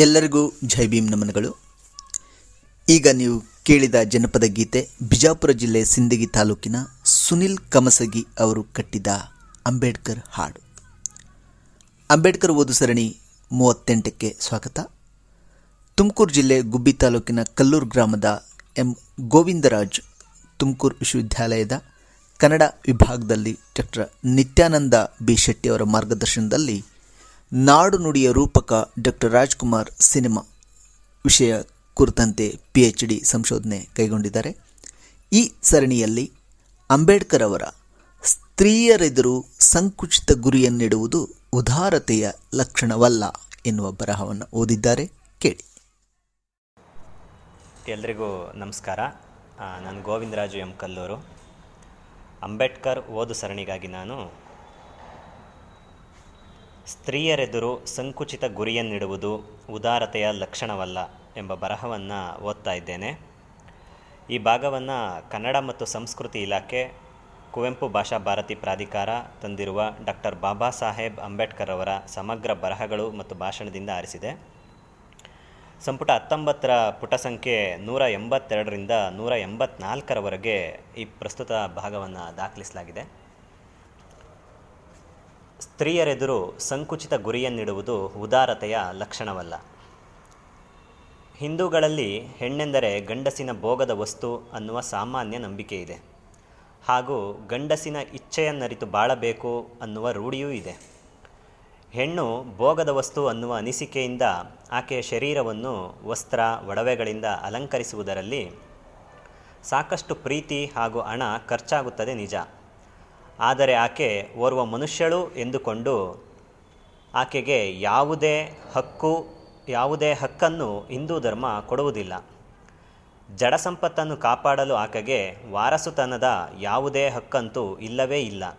ಎಲ್ಲರಿಗೂ ಜೈ ಭೀಮ್ ನಮನಗಳು. ಈಗ ನೀವು ಕೇಳಿದ ಜನಪದ ಗೀತೆ ಬಿಜಾಪುರ ಜಿಲ್ಲೆ ಸಿಂದಗಿ ತಾಲೂಕಿನ ಸುನಿಲ್ ಕಮಸಗಿ ಅವರು ಕಟ್ಟಿದ ಅಂಬೇಡ್ಕರ್ ಹಾಡು. ಅಂಬೇಡ್ಕರ್ ಓದು ಸರಣಿ ಮೂವತ್ತೆಂಟಕ್ಕೆ ಸ್ವಾಗತ. ತುಮಕೂರು ಜಿಲ್ಲೆ ಗುಬ್ಬಿ ತಾಲೂಕಿನ ಕಲ್ಲೂರು ಗ್ರಾಮದ ಎಂ ಗೋವಿಂದರಾಜ್ ತುಮಕೂರು ವಿಶ್ವವಿದ್ಯಾಲಯದ ಕನ್ನಡ ವಿಭಾಗದಲ್ಲಿ ಡಾಕ್ಟರ್ ನಿತ್ಯಾನಂದ ಬಿ ಶೆಟ್ಟಿ ಅವರ ಮಾರ್ಗದರ್ಶನದಲ್ಲಿ ನಾಡು ನುಡಿಯ ರೂಪಕ ಡಾಕ್ಟರ್ ರಾಜ್ಕುಮಾರ್ ಸಿನಿಮಾ ವಿಷಯ ಕುರಿತಂತೆ ಪಿ ಎಚ್ ಡಿ ಸಂಶೋಧನೆ ಕೈಗೊಂಡಿದ್ದಾರೆ. ಈ ಸರಣಿಯಲ್ಲಿ ಅಂಬೇಡ್ಕರ್ ಅವರ ಸ್ತ್ರೀಯರೆದುರು ಸಂಕುಚಿತ ಗುರಿಯನ್ನಿಡುವುದು ಉದಾರತೆಯ ಲಕ್ಷಣವಲ್ಲ ಎನ್ನುವ ಬರಹವನ್ನು ಓದಿದ್ದಾರೆ. ಕೇಳಿ. ಎಲ್ರಿಗೂ ನಮಸ್ಕಾರ. ನಾನು ಗೋವಿಂದರಾಜು ಎಂ ಕಲ್ಲೂರು. ಅಂಬೇಡ್ಕರ್ ಓದು ಸರಣಿಗಾಗಿ ನಾನು ಸ್ತ್ರೀಯರೆದುರು ಸಂಕುಚಿತ ಗುರಿಯನ್ನಿಡುವುದು ಉದಾರತೆಯ ಲಕ್ಷಣವಲ್ಲ ಎಂಬ ಬರಹವನ್ನು ಓದ್ತಾ ಇದ್ದೇನೆ. ಈ ಭಾಗವನ್ನು ಕನ್ನಡ ಮತ್ತು ಸಂಸ್ಕೃತಿ ಇಲಾಖೆ, ಕುವೆಂಪು ಭಾಷಾ ಭಾರತಿ ಪ್ರಾಧಿಕಾರ ತಂದಿರುವ ಡಾಕ್ಟರ್ ಬಾಬಾ ಸಾಹೇಬ್ ಅಂಬೇಡ್ಕರ್ ಅವರ ಸಮಗ್ರ ಬರಹಗಳು ಮತ್ತು ಭಾಷಣದಿಂದ ಆರಿಸಿದೆ. ಸಂಪುಟ ಹತ್ತೊಂಬತ್ತರ ಪುಟ ಸಂಖ್ಯೆ ನೂರ ಎಂಬತ್ತೆರಡರಿಂದ ನೂರ ಎಂಬತ್ನಾಲ್ಕರವರೆಗೆ ಈ ಪ್ರಸ್ತುತ ಭಾಗವನ್ನು ದಾಖಲಿಸಲಾಗಿದೆ. ಸ್ತ್ರೀಯರೆದುರು ಸಂಕುಚಿತ ಗುರಿಯನ್ನಿಡುವುದು ಉದಾರತೆಯ ಲಕ್ಷಣವಲ್ಲ. ಹಿಂದೂಗಳಲ್ಲಿ ಹೆಣ್ಣೆಂದರೆ ಗಂಡಸಿನ ಭೋಗದ ವಸ್ತು ಅನ್ನುವ ಸಾಮಾನ್ಯ ನಂಬಿಕೆ ಇದೆ. ಹಾಗೂ ಗಂಡಸಿನ ಇಚ್ಛೆಯನ್ನರಿತು ಬಾಳಬೇಕು ಅನ್ನುವ ರೂಢಿಯೂ ಇದೆ. ಹೆಣ್ಣು ಭೋಗದ ವಸ್ತು ಅನ್ನುವ ಅನಿಸಿಕೆಯಿಂದ ಆಕೆಯ ಶರೀರವನ್ನು ವಸ್ತ್ರ, ಒಡವೆಗಳಿಂದ ಅಲಂಕರಿಸುವುದರಲ್ಲಿ ಸಾಕಷ್ಟು ಪ್ರೀತಿ ಹಾಗೂ ಹಣ ಖರ್ಚಾಗುತ್ತದೆ ನಿಜ. ಆದರೆ ಆಕೆ ಓರ್ವ ಮನುಷ್ಯಳು ಎಂದುಕೊಂಡು ಆಕೆಗೆ ಯಾವುದೇ ಹಕ್ಕು, ಯಾವುದೇ ಹಕ್ಕನ್ನು ಹಿಂದೂ ಧರ್ಮ ಕೊಡುವುದಿಲ್ಲ. ಜಡ ಸಂಪತ್ತನ್ನು ಕಾಪಾಡಲು ಆಕೆಗೆ ವಾರಸುತನದ ಯಾವುದೇ ಹಕ್ಕಂತೂ ಇಲ್ಲವೇ ಇಲ್ಲ.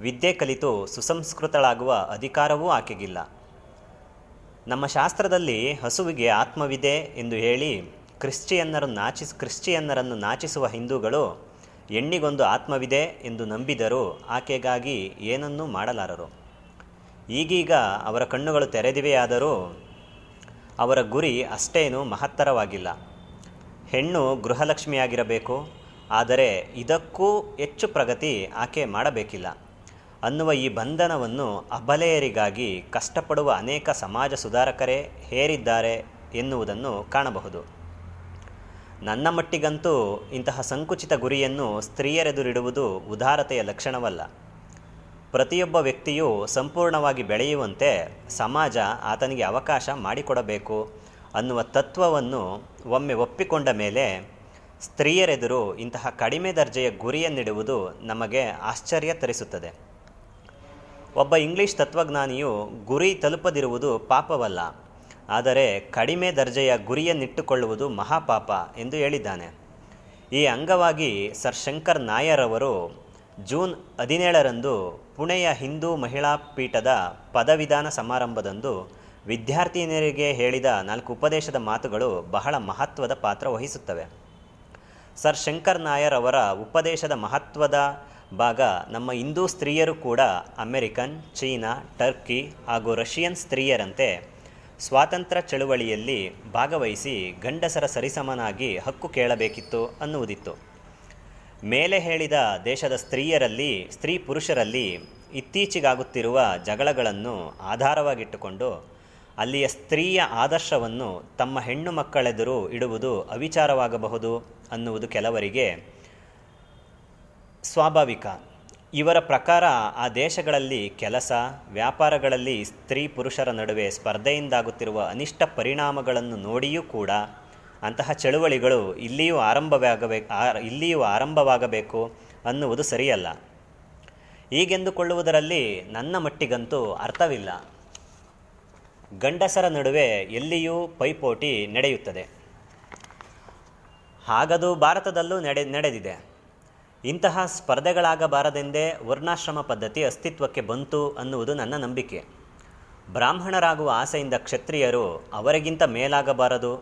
ವಿದ್ಯೆ ಕಲಿತು ಸುಸಂಸ್ಕೃತಳಾಗುವ ಅಧಿಕಾರವೂ ಆಕೆಗಿಲ್ಲ. ನಮ್ಮ ಶಾಸ್ತ್ರದಲ್ಲಿ ಹಸುವಿಗೆ ಆತ್ಮವಿದೆ ಎಂದು ಹೇಳಿ ಕ್ರಿಶ್ಚಿಯನ್ನರನ್ನು ನಾಚಿಸ್, ಕ್ರಿಶ್ಚಿಯನ್ನರನ್ನು ನಾಚಿಸುವ ಹಿಂದೂಗಳು ಹೆಣ್ಣಿಗೊಂದು ಆತ್ಮವಿದೆ ಎಂದು ನಂಬಿದರೂ ಆಕೆಗಾಗಿ ಏನನ್ನೂ ಮಾಡಲಾರರು. ಈಗೀಗ ಅವರ ಕಣ್ಣುಗಳು ತೆರೆದಿವೆಯಾದರೂ ಅವರ ಗುರಿ ಅಷ್ಟೇನೂ ಮಹತ್ತರವಾಗಿಲ್ಲ. ಹೆಣ್ಣು ಗೃಹಲಕ್ಷ್ಮಿಯಾಗಿರಬೇಕು, ಆದರೆ ಇದಕ್ಕೂ ಹೆಚ್ಚು ಪ್ರಗತಿ ಆಕೆ ಮಾಡಬೇಕಿಲ್ಲ. ಅನ್ನುವ ಈ ಬಂಧನವನ್ನು ಅಬಲೆಯರಿಗಾಗಿ ಕಷ್ಟಪಡುವ ಅನೇಕ ಸಮಾಜ ಸುಧಾರಕರೇ ಹೇರಿದ್ದಾರೆ ಎನ್ನುವುದನ್ನು ಕಾಣಬಹುದು. ನನ್ನ ಮಟ್ಟಿಗಂತೂ ಇಂತಹ ಸಂಕುಚಿತ ಗುರಿಯನ್ನು ಸ್ತ್ರೀಯರೆದುರಿಡುವುದು ಉದಾರತೆಯ ಲಕ್ಷಣವಲ್ಲ. ಪ್ರತಿಯೊಬ್ಬ ವ್ಯಕ್ತಿಯು ಸಂಪೂರ್ಣವಾಗಿ ಬೆಳೆಯುವಂತೆ ಸಮಾಜ ಆತನಿಗೆ ಅವಕಾಶ ಮಾಡಿಕೊಡಬೇಕು ಅನ್ನುವ ತತ್ವವನ್ನು ಒಮ್ಮೆ ಒಪ್ಪಿಕೊಂಡ ಮೇಲೆ ಸ್ತ್ರೀಯರೆದುರು ಇಂತಹ ಕಡಿಮೆ ದರ್ಜೆಯ ಗುರಿಯನ್ನಿಡುವುದು ನಮಗೆ ಆಶ್ಚರ್ಯ ತರಿಸುತ್ತದೆ. ಒಬ್ಬ ಇಂಗ್ಲಿಷ್ ತತ್ವಜ್ಞಾನಿಯು ಗುರಿ ತಲುಪದಿರುವುದು ಪಾಪವಲ್ಲ. ಆದರೆ ಕಡಿಮೆ ದರ್ಜೆಯ ಗುರಿಯನ್ನಿಟ್ಟುಕೊಳ್ಳುವುದು ಮಹಾಪಾಪ ಎಂದು ಹೇಳಿದ್ದಾನೆ. ಈ ಅಂಗವಾಗಿ ಸರ್ ಶಂಕರ್ ನಾಯರ್ ಅವರು ಜೂನ್ ಹದಿನೇಳರಂದು ಪುಣೆಯ ಹಿಂದೂ ಮಹಿಳಾ ಪೀಠದ ಪದವಿಧಾನ ಸಮಾರಂಭದಂದು ವಿದ್ಯಾರ್ಥಿನಿಯರಿಗೆ ಹೇಳಿದ ನಾಲ್ಕು ಉಪದೇಶದ ಮಾತುಗಳು ಬಹಳ ಮಹತ್ವದ ಪಾತ್ರ ವಹಿಸುತ್ತವೆ. ಸರ್ ಶಂಕರ್ ನಾಯರ್ ಅವರ ಉಪದೇಶದ ಮಹತ್ವದ ಭಾಗ ನಮ್ಮ ಹಿಂದೂ ಸ್ತ್ರೀಯರು ಕೂಡ ಅಮೆರಿಕನ್, ಚೀನಾ, ಟರ್ಕಿ ಹಾಗೂ ರಷ್ಯನ್ ಸ್ತ್ರೀಯರಂತೆ ಸ್ವಾತಂತ್ರ್ಯ ಚಳುವಳಿಯಲ್ಲಿ ಭಾಗವಹಿಸಿ ಗಂಡಸರ ಸರಿಸಮನಾಗಿ ಹಕ್ಕು ಕೇಳಬೇಕಿತ್ತು ಅನ್ನುವುದಿತ್ತು. ಮೇಲೆ ಹೇಳಿದ ದೇಶದ ಸ್ತ್ರೀಯರಲ್ಲಿ, ಸ್ತ್ರೀ ಪುರುಷರಲ್ಲಿ ಇತ್ತೀಚೆಗಾಗುತ್ತಿರುವ ಜಗಳಗಳನ್ನು ಆಧಾರವಾಗಿಟ್ಟುಕೊಂಡು ಅಲ್ಲಿಯ ಸ್ತ್ರೀಯ ಆದರ್ಶವನ್ನು ತಮ್ಮ ಹೆಣ್ಣು ಮಕ್ಕಳೆದುರು ಇಡುವುದು ಅವಿಚಾರವಾಗಬಹುದು ಅನ್ನುವುದು ಕೆಲವರಿಗೆ ಸ್ವಾಭಾವಿಕ. ಇವರ ಪ್ರಕಾರ ಆ ದೇಶಗಳಲ್ಲಿ ಕೆಲಸ, ವ್ಯಾಪಾರಗಳಲ್ಲಿ ಸ್ತ್ರೀ ಪುರುಷರ ನಡುವೆ ಸ್ಪರ್ಧೆಯಿಂದಾಗುತ್ತಿರುವ ಅನಿಷ್ಟ ಪರಿಣಾಮಗಳನ್ನು ನೋಡಿಯೂ ಕೂಡ ಅಂತಹ ಚಳುವಳಿಗಳು ಇಲ್ಲಿಯೂ ಆರಂಭವಾಗಬೇಕು ಇಲ್ಲಿಯೂ ಆರಂಭವಾಗಬೇಕು ಅನ್ನುವುದು ಸರಿಯಲ್ಲ. ಹೀಗೆಂದುಕೊಳ್ಳುವುದರಲ್ಲಿ ನನ್ನ ಮಟ್ಟಿಗಂತೂ ಅರ್ಥವಿಲ್ಲ. ಗಂಡಸರ ನಡುವೆ ಎಲ್ಲಿಯೂ ಪೈಪೋಟಿ ನಡೆಯುತ್ತದೆ. ಹಾಗದು ಭಾರತದಲ್ಲೂ ನಡೆ, ನಡೆದಿದೆ. ಇಂತಹ ಸ್ಪರ್ಧೆಗಳಾಗಬಾರದೆಂದೇ ವರ್ಣಾಶ್ರಮ ಪದ್ಧತಿ ಅಸ್ತಿತ್ವಕ್ಕೆ ಬಂತು ಅನ್ನುವುದು ನನ್ನ ನಂಬಿಕೆ. ಬ್ರಾಹ್ಮಣರಾಗುವ ಆಸೆಯಿಂದ ಕ್ಷತ್ರಿಯರು ಅವರಿಗಿಂತ ಮೇಲಾಗಬಾರದು.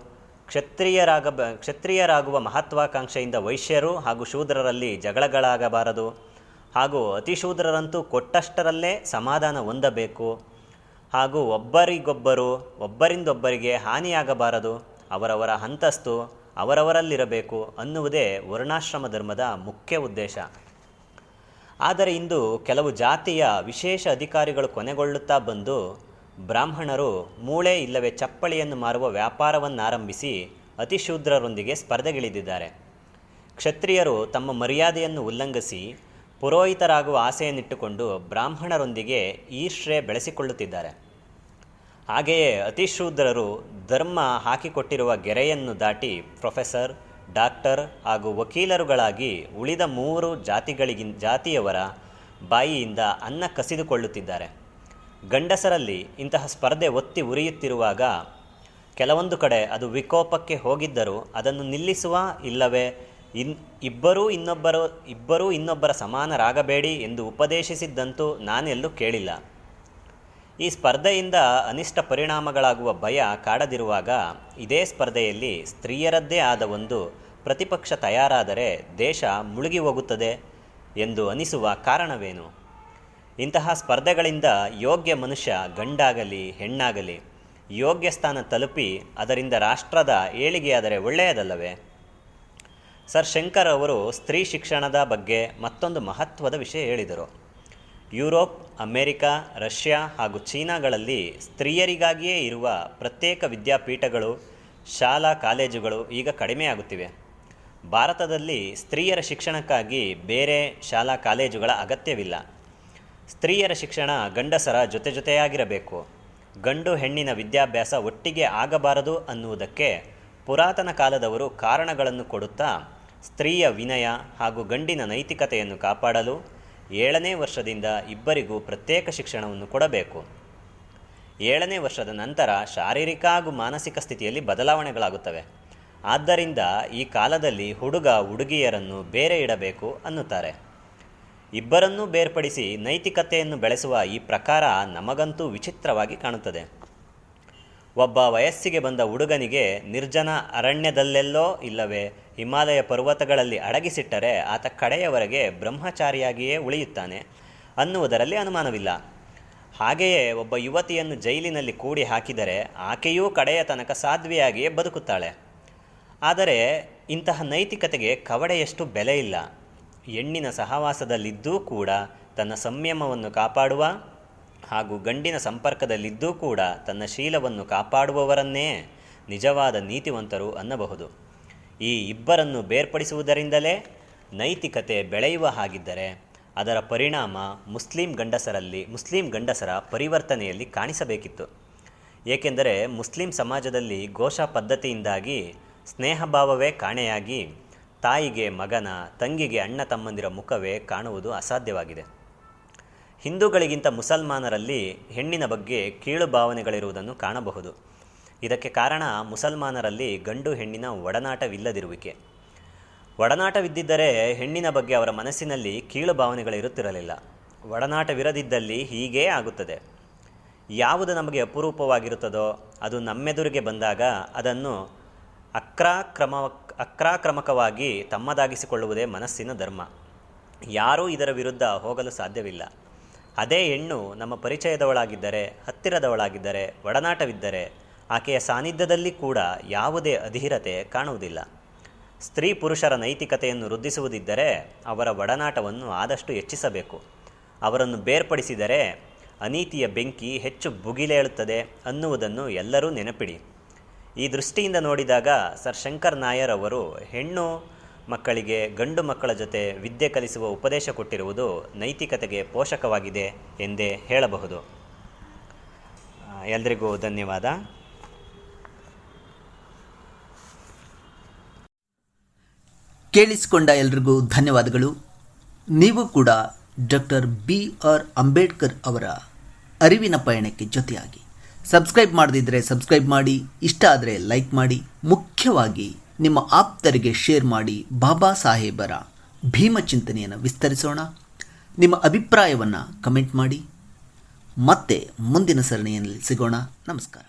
ಕ್ಷತ್ರಿಯರಾಗ ಕ್ಷತ್ರಿಯರಾಗುವ ಮಹತ್ವಾಕಾಂಕ್ಷೆಯಿಂದ ವೈಶ್ಯರು ಹಾಗೂ ಶೂದ್ರರಲ್ಲಿ ಜಗಳಗಳಾಗಬಾರದು. ಹಾಗೂ ಅತಿಶೂದ್ರರಂತೂ ಕೊಟ್ಟಷ್ಟರಲ್ಲೇ ಸಮಾಧಾನ ಹೊಂದಬೇಕು. ಹಾಗೂ ಒಬ್ಬರಿಗೊಬ್ಬರು, ಒಬ್ಬರಿಂದೊಬ್ಬರಿಗೆ ಹಾನಿಯಾಗಬಾರದು. ಅವರವರ ಅಂತಸ್ತು ಅವರವರಲ್ಲಿರಬೇಕು ಅನ್ನುವುದೇ ವರ್ಣಾಶ್ರಮ ಧರ್ಮದ ಮುಖ್ಯ ಉದ್ದೇಶ. ಆದರೆ ಇಂದು ಕೆಲವು ಜಾತಿಯ ವಿಶೇಷ ಅಧಿಕಾರಿಗಳು ಕೊನೆಗೊಳ್ಳುತ್ತಾ ಬಂದು ಬ್ರಾಹ್ಮಣರು ಮೂಳೆ ಇಲ್ಲವೇ ಚಪ್ಪಳಿಯನ್ನು ಮಾರುವ ವ್ಯಾಪಾರವನ್ನಾರಂಭಿಸಿ ಅತಿಶೂದ್ರರೊಂದಿಗೆ ಸ್ಪರ್ಧೆಗಿಳಿದಿದ್ದಾರೆ. ಕ್ಷತ್ರಿಯರು ತಮ್ಮ ಮರ್ಯಾದೆಯನ್ನು ಉಲ್ಲಂಘಿಸಿ ಪುರೋಹಿತರಾಗುವ ಆಸೆಯನ್ನಿಟ್ಟುಕೊಂಡು ಬ್ರಾಹ್ಮಣರೊಂದಿಗೆ ಈರ್ಷ್ಯೆ ಬೆಳೆಸಿಕೊಳ್ಳುತ್ತಿದ್ದಾರೆ. ಹಾಗೆಯೇ ಅತಿಶೂದ್ರರು ಧರ್ಮ ಹಾಕಿಕೊಟ್ಟಿರುವ ಗೆರೆಯನ್ನು ದಾಟಿ ಪ್ರೊಫೆಸರ್, ಡಾಕ್ಟರ್ ಹಾಗೂ ವಕೀಲರುಗಳಾಗಿ ಉಳಿದ ಮೂರು ಜಾತಿಗಳಿಗಿನ್, ಜಾತಿಯವರ ಬಾಯಿಯಿಂದ ಅನ್ನ ಕಸಿದುಕೊಳ್ಳುತ್ತಿದ್ದಾರೆ. ಗಂಡಸರಲ್ಲಿ ಇಂತಹ ಸ್ಪರ್ಧೆ ಒತ್ತಿ ಉರಿಯುತ್ತಿರುವಾಗ ಕೆಲವೊಂದು ಕಡೆ ಅದು ವಿಕೋಪಕ್ಕೆ ಹೋಗಿದ್ದರೂ ಅದನ್ನು ನಿಲ್ಲಿಸುವ ಇಲ್ಲವೇ ಇನ್, ಇಬ್ಬರೂ ಇನ್ನೊಬ್ಬರು, ಇಬ್ಬರೂ ಇನ್ನೊಬ್ಬರ ಸಮಾನರಾಗಬೇಡಿ ಎಂದು ಉಪದೇಶಿಸಿದ್ದಂತೂ ನಾನೆಲ್ಲೂ ಕೇಳಿಲ್ಲ. ಈ ಸ್ಪರ್ಧೆಯಿಂದ ಅನಿಷ್ಟ ಪರಿಣಾಮಗಳಾಗುವ ಭಯ ಕಾಡದಿರುವಾಗ ಇದೇ ಸ್ಪರ್ಧೆಯಲ್ಲಿ ಸ್ತ್ರೀಯರದ್ದೇ ಆದ ಒಂದು ಪ್ರತಿಪಕ್ಷ ತಯಾರಾದರೆ ದೇಶ ಮುಳುಗಿ ಹೋಗುತ್ತದೆ ಎಂದು ಅನಿಸುವ ಕಾರಣವೇನು? ಇಂತಹ ಸ್ಪರ್ಧೆಗಳಿಂದ ಯೋಗ್ಯ ಮನುಷ್ಯ ಗಂಡಾಗಲಿ, ಹೆಣ್ಣಾಗಲಿ ಯೋಗ್ಯ ಸ್ಥಾನ ತಲುಪಿ ಅದರಿಂದ ರಾಷ್ಟ್ರದ ಏಳಿಗೆಯಾದರೆ ಒಳ್ಳೆಯದಲ್ಲವೇ? ಸರ್ ಶಂಕರ್ ಅವರು ಸ್ತ್ರೀ ಶಿಕ್ಷಣದ ಬಗ್ಗೆ ಮತ್ತೊಂದು ಮಹತ್ವದ ವಿಷಯ ಹೇಳಿದರು. ಯುರೋಪ್, ಅಮೇರಿಕಾ, ರಷ್ಯಾ ಹಾಗೂ ಚೀನಾಗಳಲ್ಲಿ ಸ್ತ್ರೀಯರಿಗಾಗಿಯೇ ಇರುವ ಪ್ರತ್ಯೇಕ ವಿದ್ಯಾಪೀಠಗಳು, ಶಾಲಾ ಕಾಲೇಜುಗಳು ಈಗ ಕಡಿಮೆಯಾಗುತ್ತಿವೆ. ಭಾರತದಲ್ಲಿ ಸ್ತ್ರೀಯರ ಶಿಕ್ಷಣಕ್ಕಾಗಿ ಬೇರೆ ಶಾಲಾ ಕಾಲೇಜುಗಳ ಅಗತ್ಯವಿಲ್ಲ. ಸ್ತ್ರೀಯರ ಶಿಕ್ಷಣ ಗಂಡಸರ ಜೊತೆ ಜೊತೆಯಾಗಿರಬೇಕು. ಗಂಡು ಹೆಣ್ಣಿನ ವಿದ್ಯಾಭ್ಯಾಸ ಒಟ್ಟಿಗೆ ಆಗಬಾರದು ಅನ್ನುವುದಕ್ಕೆ ಪುರಾತನ ಕಾಲದವರು ಕಾರಣಗಳನ್ನು ಕೊಡುತ್ತಾ, ಸ್ತ್ರೀಯ ವಿನಯ ಹಾಗೂ ಗಂಡಿನ ನೈತಿಕತೆಯನ್ನು ಕಾಪಾಡಲು ಏಳನೇ ವರ್ಷದಿಂದ ಇಬ್ಬರಿಗೂ ಪ್ರತ್ಯೇಕ ಶಿಕ್ಷಣವನ್ನು ಕೊಡಬೇಕು. ಏಳನೇ ವರ್ಷದ ನಂತರ ಶಾರೀರಿಕ ಹಾಗೂ ಮಾನಸಿಕ ಸ್ಥಿತಿಯಲ್ಲಿ ಬದಲಾವಣೆಗಳಾಗುತ್ತವೆ. ಆದ್ದರಿಂದ ಈ ಕಾಲದಲ್ಲಿ ಹುಡುಗ ಹುಡುಗಿಯರನ್ನು ಬೇರೆ ಇಡಬೇಕು ಅನ್ನುತ್ತಾರೆ. ಇಬ್ಬರನ್ನೂ ಬೇರ್ಪಡಿಸಿ ನೈತಿಕತೆಯನ್ನು ಬೆಳೆಸುವ ಈ ಪ್ರಕಾರ ನಮಗಂತೂ ವಿಚಿತ್ರವಾಗಿ ಕಾಣುತ್ತದೆ. ಒಬ್ಬ ವಯಸ್ಸಿಗೆ ಬಂದ ಹುಡುಗನಿಗೆ ನಿರ್ಜನ ಅರಣ್ಯದಲ್ಲೆಲ್ಲೋ ಇಲ್ಲವೇ ಹಿಮಾಲಯ ಪರ್ವತಗಳಲ್ಲಿ ಅಡಗಿಸಿಟ್ಟರೆ ಆತ ಕಡೆಯವರೆಗೆ ಬ್ರಹ್ಮಚಾರಿಯಾಗಿಯೇ ಉಳಿಯುತ್ತಾನೆ ಅನ್ನುವುದರಲ್ಲಿ ಅನುಮಾನವಿಲ್ಲ. ಹಾಗೆಯೇ ಒಬ್ಬ ಯುವತಿಯನ್ನು ಜೈಲಿನಲ್ಲಿ ಕೂಡಿ ಹಾಕಿದರೆ ಆಕೆಯೂ ಕಡೆಯ ತನಕ ಸಾಧ್ವಿಯಾಗಿಯೇ ಬದುಕುತ್ತಾಳೆ. ಆದರೆ ಇಂತಹ ನೈತಿಕತೆಗೆ ಕವಡೆಯಷ್ಟು ಬೆಲೆ ಇಲ್ಲ. ಹೆಣ್ಣಿನ ಸಹವಾಸದಲ್ಲಿದ್ದೂ ಕೂಡ ತನ್ನ ಸಂಯಮವನ್ನು ಕಾಪಾಡುವ ಹಾಗೂ ಗಂಡಿನ ಸಂಪರ್ಕದಲ್ಲಿದ್ದೂ ಕೂಡ ತನ್ನ ಶೀಲವನ್ನು ಕಾಪಾಡುವವರನ್ನೇ ನಿಜವಾದ ನೀತಿವಂತರು ಅನ್ನಬಹುದು. ಈ ಇಬ್ಬರನ್ನು ಬೇರ್ಪಡಿಸುವುದರಿಂದಲೇ ನೈತಿಕತೆ ಬೆಳೆಯುವ ಹಾಗಿದ್ದರೆ ಅದರ ಪರಿಣಾಮ ಮುಸ್ಲಿಂ ಗಂಡಸರಲ್ಲಿ, ಮುಸ್ಲಿಂ ಗಂಡಸರ ಪರಿವರ್ತನೆಯಲ್ಲಿ ಕಾಣಿಸಬೇಕಿತ್ತು. ಏಕೆಂದರೆ ಮುಸ್ಲಿಂ ಸಮಾಜದಲ್ಲಿ ಘೋಷ ಪದ್ಧತಿಯಿಂದಾಗಿ ಸ್ನೇಹಭಾವವೇ ಕಾಣೆಯಾಗಿ ತಾಯಿಗೆ ಮಗನ, ತಂಗಿಗೆ ಅಣ್ಣ ತಮ್ಮಂದಿರ ಮುಖವೇ ಕಾಣುವುದು ಅಸಾಧ್ಯವಾಗಿದೆ. ಹಿಂದೂಗಳಿಗಿಂತ ಮುಸಲ್ಮಾನರಲ್ಲಿ ಹೆಣ್ಣಿನ ಬಗ್ಗೆ ಕೀಳು ಭಾವನೆಗಳಿರುವುದನ್ನು ಕಾಣಬಹುದು. ಇದಕ್ಕೆ ಕಾರಣ ಮುಸಲ್ಮಾನರಲ್ಲಿ ಗಂಡು ಹೆಣ್ಣಿನ ಒಡನಾಟವಿಲ್ಲದಿರುವಿಕೆ. ಒಡನಾಟವಿದ್ದಿದ್ದರೆ ಹೆಣ್ಣಿನ ಬಗ್ಗೆ ಅವರ ಮನಸ್ಸಿನಲ್ಲಿ ಕೀಳು ಭಾವನೆಗಳಿರುತ್ತಿರಲಿಲ್ಲ ಒಡನಾಟವಿರದಿದ್ದಲ್ಲಿ ಹೀಗೇ ಆಗುತ್ತದೆ. ಯಾವುದು ನಮಗೆ ಅಪರೂಪವಾಗಿರುತ್ತದೋ ಅದು ನಮ್ಮೆದುರಿಗೆ ಬಂದಾಗ ಅದನ್ನು ಅಕ್ರಾಕ್ರಮ ಅಕ್ರಾಕ್ರಮಕವಾಗಿ ತಮ್ಮದಾಗಿಸಿಕೊಳ್ಳುವುದೇ ಮನಸ್ಸಿನ ಧರ್ಮ. ಯಾರೂ ಇದರ ವಿರುದ್ಧ ಹೋಗಲು ಸಾಧ್ಯವಿಲ್ಲ. ಅದೇ ಹೆಣ್ಣು ನಮ್ಮ ಪರಿಚಯದವಳಾಗಿದ್ದರೆ, ಹತ್ತಿರದವಳಾಗಿದ್ದರೆ, ಒಡನಾಟವಿದ್ದರೆ ಆಕೆಯ ಸಾನ್ನಿಧ್ಯದಲ್ಲಿ ಕೂಡ ಯಾವುದೇ ಅಧೀರತೆ ಕಾಣುವುದಿಲ್ಲ. ಸ್ತ್ರೀ ಪುರುಷರ ನೈತಿಕತೆಯನ್ನು ವೃದ್ಧಿಸುವುದಿದ್ದರೆ ಅವರ ಒಡನಾಟವನ್ನು ಆದಷ್ಟು ಹೆಚ್ಚಿಸಬೇಕು. ಅವರನ್ನು ಬೇರ್ಪಡಿಸಿದರೆ ಅನೀತಿಯ ಬೆಂಕಿ ಹೆಚ್ಚು ಬುಗಿಲೇಳುತ್ತದೆ ಅನ್ನುವುದನ್ನು ಎಲ್ಲರೂ ನೆನಪಿಡಿ. ಈ ದೃಷ್ಟಿಯಿಂದ ನೋಡಿದಾಗ ಸರ್ ಶಂಕರ್ ನಾಯರ್ ಅವರು ಹೆಣ್ಣು ಮಕ್ಕಳಿಗೆ ಗಂಡು ಮಕ್ಕಳ ಜೊತೆ ವಿದ್ಯೆ ಕಲಿಸುವ ಉಪದೇಶ ಕೊಟ್ಟಿರುವುದು ನೈತಿಕತೆಗೆ ಪೋಷಕವಾಗಿದೆ ಎಂದೇ ಹೇಳಬಹುದು. ಎಲ್ರಿಗೂ ಧನ್ಯವಾದ. ಕೇಳಿಸಿಕೊಂಡ ಎಲ್ರಿಗೂ ಧನ್ಯವಾದಗಳು. ನೀವು ಕೂಡ ಡಾಕ್ಟರ್ ಬಿ ಆರ್ ಅಂಬೇಡ್ಕರ್ ಅವರ ಅರಿವಿನ ಪಯಣಕ್ಕೆ ಜೊತೆಯಾಗಿ ಸಬ್ಸ್ಕ್ರೈಬ್ ಮಾಡದಿದ್ದರೆ ಸಬ್ಸ್ಕ್ರೈಬ್ ಮಾಡಿ, ಇಷ್ಟ ಆದರೆ ಲೈಕ್ ಮಾಡಿ, ಮುಖ್ಯವಾಗಿ ನಿಮ್ಮ ಆಪ್ತರಿಗೆ ಶೇರ್ ಮಾಡಿ ಬಾಬಾ ಸಾಹೇಬರ ಭೀಮ ಚಿಂತನೆಯನ್ನು ವಿಸ್ತರಿಸೋಣ. ನಿಮ್ಮ ಅಭಿಪ್ರಾಯವನ್ನು ಕಮೆಂಟ್ ಮಾಡಿ. ಮತ್ತೆ ಮುಂದಿನ ಸರಣಿಯಲ್ಲಿ ಸಿಗೋಣ. ನಮಸ್ಕಾರ.